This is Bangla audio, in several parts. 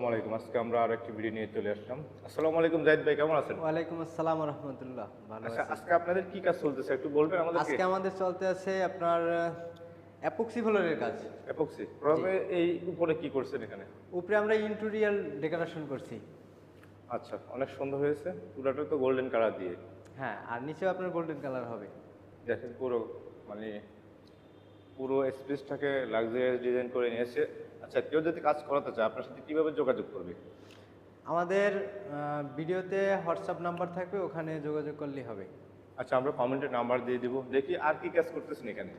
আসসালামু আলাইকুম আজকে আমরা আর একটি ভিডিও নিয়ে চলে আসলাম। আসসালামু আলাইকুম জাহিদ ভাই কেমন আছেন? ওয়ালাইকুম আসসালাম রহমতুল্লাহ ভালো আচ্ছা আজকে আপনাদের কি কাজ চলতেছে একটু বলবেন আমাদেরকে? আজকে আমাদের চলতে আছে আপনার অ্যাপক্সি ফ্লোরের কাজ। এপক্সি প্রথমে এই উপরে কি করছেন এখানে? উপরে আমরা ইন্টেরিয়াল ডেকোরেশন করছি। আচ্ছা অনেক সুন্দর হয়েছে। পুরোটা তো গোল্ডেন কালার দিয়ে। হ্যাঁ আর নিচেও আপনার গোল্ডেন কালার হবে। দেখেন পুরো মানে পুরো স্পেসটাকে লাক্সারিয়াস ডিজাইন করে নিয়ে এসে আচ্ছা কেউ যদি কাজ করাতে চায় আপনার সাথে কীভাবে যোগাযোগ করবে? আমাদের ভিডিওতে হোয়াটসঅ্যাপ নাম্বার থাকবে ওখানে যোগাযোগ করলেই হবে। আচ্ছা আমরা কমেন্টের নাম্বার দিয়ে দিব দেখি আর কি কাজ করতেছেন এখানে।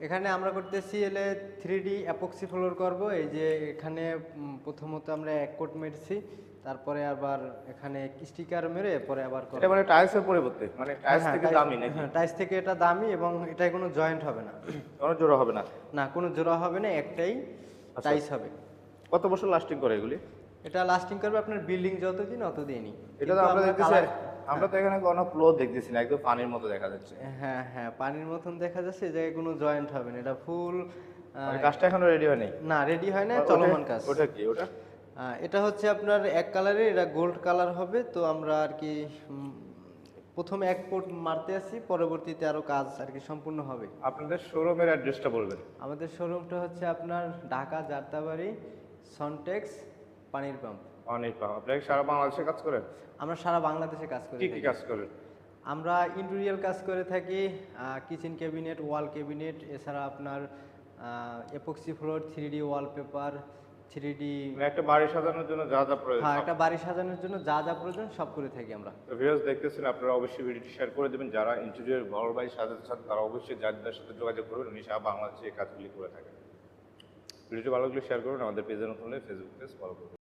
এখানে আমরা করতেছি এলে থ্রি ডি অ্যাপক্সি ফ্লোর করব এই যে এখানে প্রথমত আমরা এক কোট মেরেছি তারপরে আবার এখানে স্টিকার মেরে পরে আবার করব। এটা মানে টাইলসের পরিবর্তে মানে টাইলস হ্যাঁ, থেকে দামি নাকি? হ্যাঁ, টাইলস থেকে এটা দামি এবং এটায় কোনো জয়েন্ট হবে না। কোনো জোড়া হবে না? না কোনো জোড়া হবে না একটাই আচ্ছা। টাইস হবে। কত বছর লাস্টিং করে এগুলি? এটা লাস্টিং করবে আপনার বিল্ডিং যতদিন অতদিনই। এটা তো আমরা দেখতেছি আমরা তো এখানে কোনো ফ্লো দেখতেছি না একদম পানির মতো দেখা যাচ্ছে। হ্যাঁ হ্যাঁ পানির মতন দেখা যাচ্ছে যে কোনো জয়েন্ট হবে না এটা ফুল মানে কাজটা এখনও রেডি হয়নি? না রেডি হয় না চলমান কাজ। ওটা কি ওটা? এটা হচ্ছে আপনার এক কালারের এটা গোল্ড কালার হবে তো আমরা আর কি প্রথমে এক কোট মারতে আসি পরবর্তীতে আরও কাজ আর কি সম্পূর্ণ হবে। আপনাদের শোরুমের অ্যাড্রেসটা বলবেন। আমাদের শোরুমটা হচ্ছে আপনার ঢাকা যাত্রাবাড়ি সনটেক্স পানির পাম্প পাও আপনারা কি সারা বাংলাদেশে কাজ করেন? আমরা সারা বাংলাদেশে কাজ করি কি কি কাজ করেন? আমরা ইন্টেরিয়াল কাজ করে থাকি কিচেন ক্যাবিনেট ওয়াল ক্যাবিনেট এছাড়া আপনার epoxy floor three D wallpaper three D একটা বাড়ি সাজানোর জন্য যা যা প্রয়োজন। হ্যাঁ একটা বাড়ি সাজানোর জন্য যা যা প্রয়োজন সব করে থাকি আমরা। তো ভিউয়ার্স দেখতেছেন আপনারা অবশ্যই ভিডিওটি শেয়ার করে দেবেন। যারা ইন্টেরিয়র ঘর বাড়ি সাজাতে চান তারা অবশ্যই যাদের সাথে যোগাযোগ করবেন উনি সারা বাংলাদেশে এই কাজগুলি করে থাকেন। ভিডিওটি ভালো লাগলে শেয়ার করুন আমাদের পেজের নতুন ফেসবুক পেজ ফলো করুন